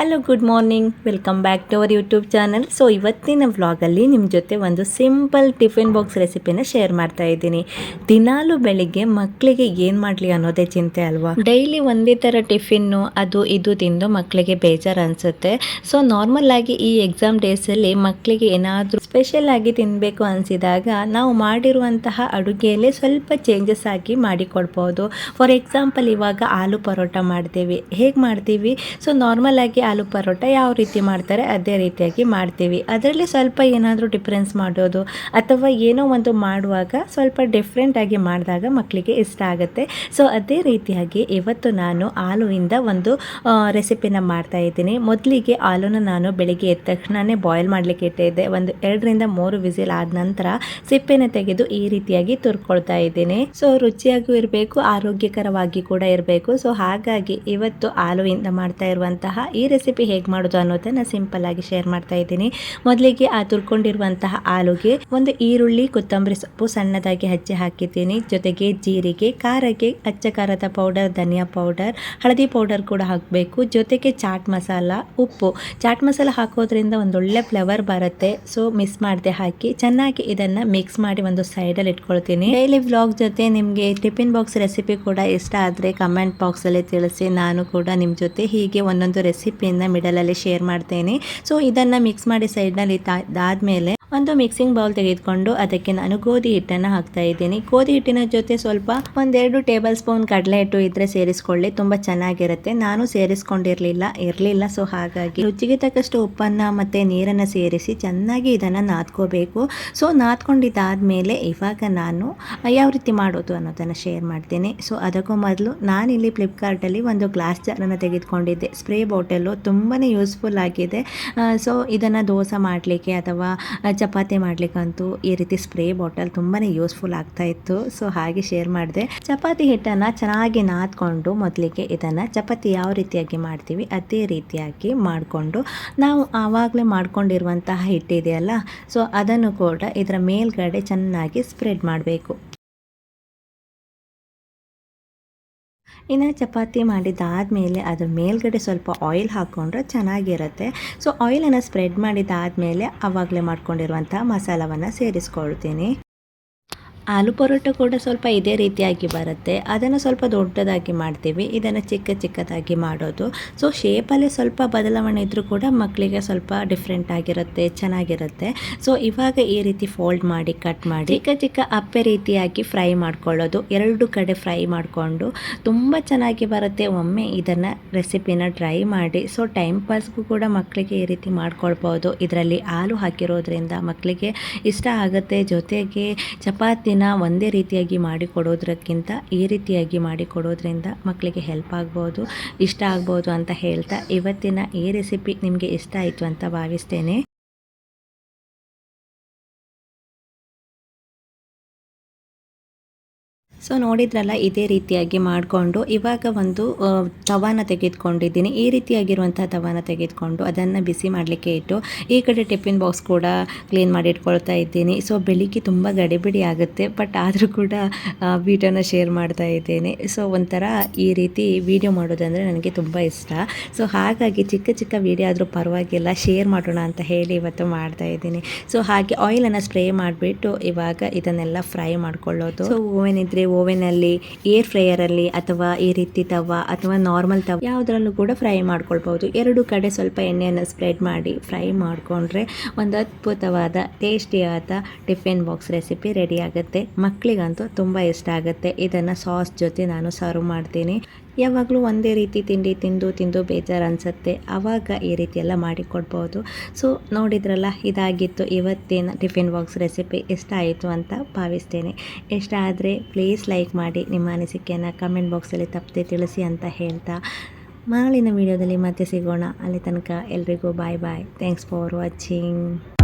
Hello good morning welcome back to our YouTube channel so ಇವತ್ತಿನ ವ್ಲಾಗಲ್ಲಿ ನಿಮ್ಮ ಜೊತೆ ಒಂದು ಸಿಂಪಲ್ ಟಿಫಿನ್ ಬಾಕ್ಸ್ ರೆಸಿಪಿನ ಶೇರ್ ಮಾಡ್ತಾ ಇದ್ದೀನಿ. ದಿನಾಲು ಬೆಳಿಗ್ಗೆ ಮಕ್ಕಳಿಗೆ ಏನು ಮಾಡಲಿ ಅನ್ನೋದೇ ಚಿಂತೆ ಅಲ್ವಾ? ಡೈಲಿ ಒಂದೇ ಥರ ಟಿಫಿನ್ನು ಅದು ಇದು ತಿಂದು ಮಕ್ಕಳಿಗೆ ಬೇಜಾರು ಅನಿಸುತ್ತೆ. ಸೊ ನಾರ್ಮಲ್ ಆಗಿ ಈ ಎಕ್ಸಾಮ್ ಡೇಸಲ್ಲಿ ಮಕ್ಕಳಿಗೆ ಏನಾದರೂ ಸ್ಪೆಷಲ್ ಆಗಿ ತಿನ್ನಬೇಕು ಅನಿಸಿದಾಗ ನಾವು ಮಾಡಿರುವಂತಹ ಅಡುಗೆಯಲ್ಲೇ ಸ್ವಲ್ಪ ಚೇಂಜಸ್ ಆಗಿ ಮಾಡಿಕೊಡ್ಬೋದು. ಫಾರ್ ಎಕ್ಸಾಂಪಲ್ ಇವಾಗ ಆಲೂ ಪರೋಟ ಮಾಡ್ತೀವಿ. ಹೇಗೆ ಮಾಡ್ತೀವಿ? ಸೊ ನಾರ್ಮಲ್ ಆಗಿ ಆಲೂ ಪರೋಟ ಯಾವ ರೀತಿ ಮಾಡ್ತಾರೆ ಅದೇ ರೀತಿಯಾಗಿ ಮಾಡ್ತೀವಿ. ಅದರಲ್ಲಿ ಸ್ವಲ್ಪ ಏನಾದರೂ ಡಿಫ್ರೆನ್ಸ್ ಮಾಡೋದು ಅಥವಾ ಏನೋ ಒಂದು ಮಾಡುವಾಗ ಸ್ವಲ್ಪ ಡಿಫ್ರೆಂಟಾಗಿ ಮಾಡಿದಾಗ ಮಕ್ಕಳಿಗೆ ಇಷ್ಟ ಆಗುತ್ತೆ. ಸೊ ಅದೇ ರೀತಿಯಾಗಿ ಇವತ್ತು ನಾನು ಆಲೂವಿಂದ ಒಂದು ರೆಸಿಪಿನ ಮಾಡ್ತಾ ಇದ್ದೀನಿ. ಮೊದಲಿಗೆ ಆಲೂನ ನಾನು ಬೆಳಿಗ್ಗೆ ಎದ್ದ ತಕ್ಷಣವೇ ಬಾಯ್ಲ್ ಮಾಡಲಿಕ್ಕೆ ಇಟ್ಟಿದ್ದೆ. ಒಂದು ಎರಡರಿಂದ ಮೂರು ವಿಸಿಲ್ ಆದ ನಂತರ ಸಿಪ್ಪೆನ ತೆಗೆದು ಈ ರೀತಿಯಾಗಿ ತುರ್ಕೊಳ್ತಾ ಇದ್ದೀನಿ. ಸೊ ರುಚಿಯಾಗೂ ಇರಬೇಕು, ಆರೋಗ್ಯಕರವಾಗಿ ಕೂಡ ಇರಬೇಕು. ಸೊ ಹಾಗಾಗಿ ಇವತ್ತು ಆಲೂವಿಂದ ಮಾಡ್ತಾ ಇರುವಂತಹ ಈ ಹೇಗೆ ಮಾಡೋದು ಅನ್ನೋದನ್ನ ಸಿಂಪಲ್ ಆಗಿ ಶೇರ್ ಮಾಡ್ತಾ ಇದ್ದೀನಿ. ಮೊದಲಿಗೆ ಆ ತುರ್ಕೊಂಡಿರುವಂತಹ ಆಲೂಗೆ ಒಂದು ಈರುಳ್ಳಿ, ಕೊತ್ತಂಬರಿ ಸೊಪ್ಪು ಸಣ್ಣದಾಗಿ ಹಚ್ಚಿ ಹಾಕಿದ್ದೀನಿ. ಜೊತೆಗೆ ಜೀರಿಗೆ, ಖಾರಕ್ಕೆ ಅಚ್ಚ ಖಾರದ ಪೌಡರ್, ಧನಿಯಾ ಪೌಡರ್, ಹಳದಿ ಪೌಡರ್ ಕೂಡ ಹಾಕಬೇಕು. ಜೊತೆಗೆ ಚಾಟ್ ಮಸಾಲ, ಉಪ್ಪು. ಚಾಟ್ ಮಸಾಲ ಹಾಕೋದ್ರಿಂದ ಒಂದೊಳ್ಳೆ ಫ್ಲೇವರ್ ಬರುತ್ತೆ. ಸೊ, ಮಿಸ್ ಮಾಡದೆ ಹಾಕಿ ಚೆನ್ನಾಗಿ ಇದನ್ನ ಮಿಕ್ಸ್ ಮಾಡಿ ಒಂದು ಸೈಡಲ್ಲಿ ಇಟ್ಕೊಳ್ತೀನಿ. ಡೈಲಿ ವ್ಲಾಗ್ ಜೊತೆ ನಿಮಗೆ ಟಿಫಿನ್ ಬಾಕ್ಸ್ ರೆಸಿಪಿ ಕೂಡ ಇಷ್ಟ ಆದರೆ ಕಮೆಂಟ್ ಬಾಕ್ಸಲ್ಲಿ ತಿಳಿಸಿ. ನಾನು ಕೂಡ ನಿಮ್ಮ ಜೊತೆ ಹೀಗೆ ಒಂದೊಂದು ರೆಸಿಪಿಯನ್ನು ಮಿಡಲಲ್ಲಿ ಶೇರ್ ಮಾಡ್ತೇನೆ. ಸೊ ಇದನ್ನು ಮಿಕ್ಸ್ ಮಾಡಿ ಸೈಡ್ನಲ್ಲಿ ತಾದ್ಮೇಲೆ ಒಂದು ಮಿಕ್ಸಿಂಗ್ ಬೌಲ್ ತೆಗೆದುಕೊಂಡು ಅದಕ್ಕೆ ನಾನು ಗೋಧಿ ಹಿಟ್ಟನ್ನು ಹಾಕ್ತಾ ಇದ್ದೀನಿ. ಗೋಧಿ ಹಿಟ್ಟಿನ ಜೊತೆ ಸ್ವಲ್ಪ ಒಂದೆರಡು ಟೇಬಲ್ ಸ್ಪೂನ್ ಕಡಲೆ ಹಿಟ್ಟು ಇದ್ರೆ ಸೇರಿಸ್ಕೊಳ್ಳಿ, ತುಂಬ ಚೆನ್ನಾಗಿರುತ್ತೆ. ನಾನು ಸೇರಿಸ್ಕೊಂಡಿರಲಿಲ್ಲ, ಇರಲಿಲ್ಲ ಸೊ ಹಾಗಾಗಿ ರುಚಿಗೆ ತಕ್ಕಷ್ಟು ಉಪ್ಪನ್ನು ಮತ್ತು ನೀರನ್ನು ಸೇರಿಸಿ ಚೆನ್ನಾಗಿ ಇದನ್ನು ನಾದ್ಕೋಬೇಕು. ಸೊ ನಾದ್ಕೊಂಡಿದ್ದಾದಮೇಲೆ ಇವಾಗ ನಾನು ಯಾವ ರೀತಿ ಮಾಡೋದು ಅನ್ನೋದನ್ನು ಶೇರ್ ಮಾಡ್ತೀನಿ. ಸೊ ಅದಕ್ಕೂ ಮೊದಲು ನಾನು ನಾನಿಲ್ಲಿ ಫ್ಲಿಪ್ಕಾರ್ಟಲ್ಲಿ ಒಂದು ಗ್ಲಾಸ್ ಜಾರನ್ನು ತೆಗೆದುಕೊಂಡಿದ್ದೆ. ಸ್ಪ್ರೇ ಬಾಟಲು ತುಂಬಾ ಯೂಸ್ಫುಲ್ ಆಗಿದೆ. ಸೊ ಇದನ್ನು ದೋಸೆ ಮಾಡಲಿಕ್ಕೆ ಅಥವಾ ಚಪಾತಿ ಮಾಡ್ಲಿಕ್ಕಂತೂ ಈ ರೀತಿ ಸ್ಪ್ರೇ ಬಾಟಲ್ ತುಂಬಾ ಯೂಸ್ಫುಲ್ ಆಗ್ತಾ ಇತ್ತು. ಸೊ, ಹಾಗೆ ಶೇರ್ ಮಾಡಿದೆ. ಚಪಾತಿ ಹಿಟ್ಟನ್ನು ಚೆನ್ನಾಗಿ ನಾದ್ಕೊಂಡು ಮೊದಲಿಗೆ ಇದನ್ನು ಚಪಾತಿ ಯಾವ ರೀತಿಯಾಗಿ ಮಾಡ್ತೀವಿ ಅದೇ ರೀತಿಯಾಗಿ ಮಾಡಿಕೊಂಡು ನಾವು ಆವಾಗಲೇ ಮಾಡ್ಕೊಂಡಿರುವಂತಹ ಹಿಟ್ಟಿದೆಯಲ್ಲ, ಸೊ ಅದನ್ನು ಕೂಡ ಇದರ ಮೇಲ್ಗಡೆ ಚೆನ್ನಾಗಿ ಸ್ಪ್ರೆಡ್ ಮಾಡಬೇಕು. ಇನ್ನು ಚಪಾತಿ ಮಾಡಿದ್ದಾದಮೇಲೆ ಅದ್ರ ಮೇಲ್ಗಡೆ ಸ್ವಲ್ಪ ಆಯಿಲ್ ಹಾಕ್ಕೊಂಡ್ರೆ ಚೆನ್ನಾಗಿರುತ್ತೆ. ಸೊ ಆಯಿಲನ್ನು ಸ್ಪ್ರೆಡ್ ಮಾಡಿದ್ದಾದಮೇಲೆ ಆವಾಗಲೇ ಮಾಡ್ಕೊಂಡಿರುವಂಥ ಮಸಾಲವನ್ನು ಸೇರಿಸ್ಕೊಳ್ತೀನಿ. ಆಲೂ ಪರೋಟ ಕೂಡ ಸ್ವಲ್ಪ ಇದೇ ರೀತಿಯಾಗಿ ಬರುತ್ತೆ. ಅದನ್ನು ಸ್ವಲ್ಪ ದೊಡ್ಡದಾಗಿ ಮಾಡ್ತೀವಿ. ಇದನ್ನು ಚಿಕ್ಕ ಚಿಕ್ಕದಾಗಿ ಮಾಡೋದು. ಸೊ ಶೇಪಲ್ಲಿ ಸ್ವಲ್ಪ ಬದಲಾವಣೆ ಇದ್ದರೂ ಕೂಡ ಮಕ್ಕಳಿಗೆ ಸ್ವಲ್ಪ ಡಿಫ್ರೆಂಟ್ ಆಗಿರುತ್ತೆ, ಚೆನ್ನಾಗಿರುತ್ತೆ. ಸೊ ಇವಾಗ ಈ ರೀತಿ ಫೋಲ್ಡ್ ಮಾಡಿ ಕಟ್ ಮಾಡಿ ಚಿಕ್ಕ ಚಿಕ್ಕ ಅಪ್ಪೆ ರೀತಿಯಾಗಿ ಫ್ರೈ ಮಾಡ್ಕೊಳ್ಳೋದು. ಎರಡು ಕಡೆ ಫ್ರೈ ಮಾಡಿಕೊಂಡು ತುಂಬ ಚೆನ್ನಾಗಿ ಬರುತ್ತೆ. ಒಮ್ಮೆ ಇದನ್ನು ರೆಸಿಪಿನ ಟ್ರೈ ಮಾಡಿ. ಸೊ ಟೈಮ್ ಪಾಸ್ಗೂ ಕೂಡ ಮಕ್ಕಳಿಗೆ ಈ ರೀತಿ ಮಾಡ್ಕೊಳ್ಬೋದು. ಇದರಲ್ಲಿ ಹಾಲು ಹಾಕಿರೋದ್ರಿಂದ ಮಕ್ಕಳಿಗೆ ಇಷ್ಟ ಆಗುತ್ತೆ. ಜೊತೆಗೆ ಚಪಾತಿನ ಒಂದೇ ರೀತಿಯಾಗಿ ಮಾಡಿಕೊಡೋದ್ರಕ್ಕಿಂತ ಈ ರೀತಿಯಾಗಿ ಮಾಡಿಕೊಡೋದ್ರಿಂದ ಮಕ್ಕಳಿಗೆ ಹೆಲ್ಪ್ ಆಗ್ಬೋದು, ಇಷ್ಟ ಆಗ್ಬೋದು ಅಂತ ಹೇಳ್ತಾ ಇವತ್ತಿನ ಈ ರೆಸಿಪಿ ನಿಮಗೆ ಇಷ್ಟ ಆಯಿತು ಅಂತ ಭಾವಿಸ್ತೇನೆ. ಸೊ ನೋಡಿದ್ರಲ್ಲ, ಇದೇ ರೀತಿಯಾಗಿ ಮಾಡಿಕೊಂಡು ಇವಾಗ ಒಂದು ತವಾನ ತೆಗೆದುಕೊಂಡಿದ್ದೀನಿ. ಈ ರೀತಿಯಾಗಿರುವಂಥ ತವಾನ ತೆಗೆದುಕೊಂಡು ಅದನ್ನು ಬಿಸಿ ಮಾಡಲಿಕ್ಕೆ ಇಟ್ಟು, ಈ ಕಡೆ ಟಿಫಿನ್ ಬಾಕ್ಸ್ ಕೂಡ ಕ್ಲೀನ್ ಮಾಡಿ ಇಟ್ಕೊಳ್ತಾ ಇದ್ದೀನಿ. ಸೊ ಬೆಳಿಗ್ಗೆ ತುಂಬ ಗಡಿಬಿಡಿ ಆಗುತ್ತೆ, ಬಟ್ ಆದರೂ ಕೂಡ ವೀಡಿಯೋನ ಶೇರ್ ಮಾಡ್ತಾ ಇದ್ದೀನಿ. ಸೊ ಒಂಥರ ಈ ರೀತಿ ವಿಡಿಯೋ ಮಾಡೋದಂದರೆ ನನಗೆ ತುಂಬ ಇಷ್ಟ. ಸೊ ಹಾಗಾಗಿ ಚಿಕ್ಕ ಚಿಕ್ಕ ವೀಡಿಯೋ ಆದರೂ ಪರವಾಗಿಲ್ಲ, ಶೇರ್ ಮಾಡೋಣ ಅಂತ ಹೇಳಿ ಇವತ್ತು ಮಾಡ್ತಾ ಇದ್ದೀನಿ. ಸೊ ಹಾಗೆ ಆಯಿಲನ್ನು ಸ್ಪ್ರೇ ಮಾಡಿಬಿಟ್ಟು ಇವಾಗ ಇದನ್ನೆಲ್ಲ ಫ್ರೈ ಮಾಡ್ಕೊಳ್ಳೋದು. ಸೊ ಓವೆನ್ ಇದ್ದರೆ ಓವೆನಲ್ಲಿ ಏರ್ ಫ್ರೈಯರಲ್ಲಿ ಅಥವಾ ಈ ರೀತಿ ತವ ಅಥವಾ ನಾರ್ಮಲ್ ತವ ಯಾವುದರಲ್ಲೂ ಕೂಡ ಫ್ರೈ ಮಾಡ್ಕೊಳ್ಬೋದು ಎರಡು ಕಡೆ ಸ್ವಲ್ಪ ಎಣ್ಣೆಯನ್ನು ಸ್ಪ್ರೆಡ್ ಮಾಡಿ ಫ್ರೈ ಮಾಡಿಕೊಂಡ್ರೆ ಒಂದು ಅದ್ಭುತವಾದ ಟೇಸ್ಟಿಯಾದ ಟಿಫಿನ್ ಬಾಕ್ಸ್ ರೆಸಿಪಿ ರೆಡಿ ಆಗುತ್ತೆ. ಮಕ್ಕಳಿಗಂತೂ ತುಂಬ ಇಷ್ಟ ಆಗುತ್ತೆ. ಇದನ್ನು ಸಾಸ್ ಜೊತೆ ನಾನು ಸರ್ವ್ ಮಾಡ್ತೀನಿ. ಯಾವಾಗಲೂ ಒಂದೇ ರೀತಿ ತಿಂಡಿ ತಿಂದು ತಿಂದು ಬೇಜಾರು ಅನಿಸುತ್ತೆ ಆವಾಗ ಈ ರೀತಿ ಎಲ್ಲ ಮಾಡಿಕೊಡ್ಬೋದು. ಸೊ, ನೋಡಿದ್ರಲ್ಲ, ಇದಾಗಿತ್ತು ಇವತ್ತಿನ ಟಿಫಿನ್ ಬಾಕ್ಸ್ ರೆಸಿಪಿ. ಇಷ್ಟ ಆಯಿತು ಅಂತ ಭಾವಿಸ್ತೇನೆ. ಇಷ್ಟ ಆದರೆ ಪ್ಲೀಸ್ ಲೈಕ್ ಮಾಡಿ, ನಿಮ್ಮ ಅನಿಸಿಕೆಯನ್ನು ಕಮೆಂಟ್ ಬಾಕ್ಸಲ್ಲಿ ತಪ್ಪದೆ ತಿಳಿಸಿ ಅಂತ ಹೇಳ್ತಾ. ನಾಳಿನ ವಿಡಿಯೋದಲ್ಲಿ ಮತ್ತೆ ಸಿಗೋಣ. ಅಲ್ಲಿ ತನಕ ಎಲ್ರಿಗೂ bye bye. Thanks for watching.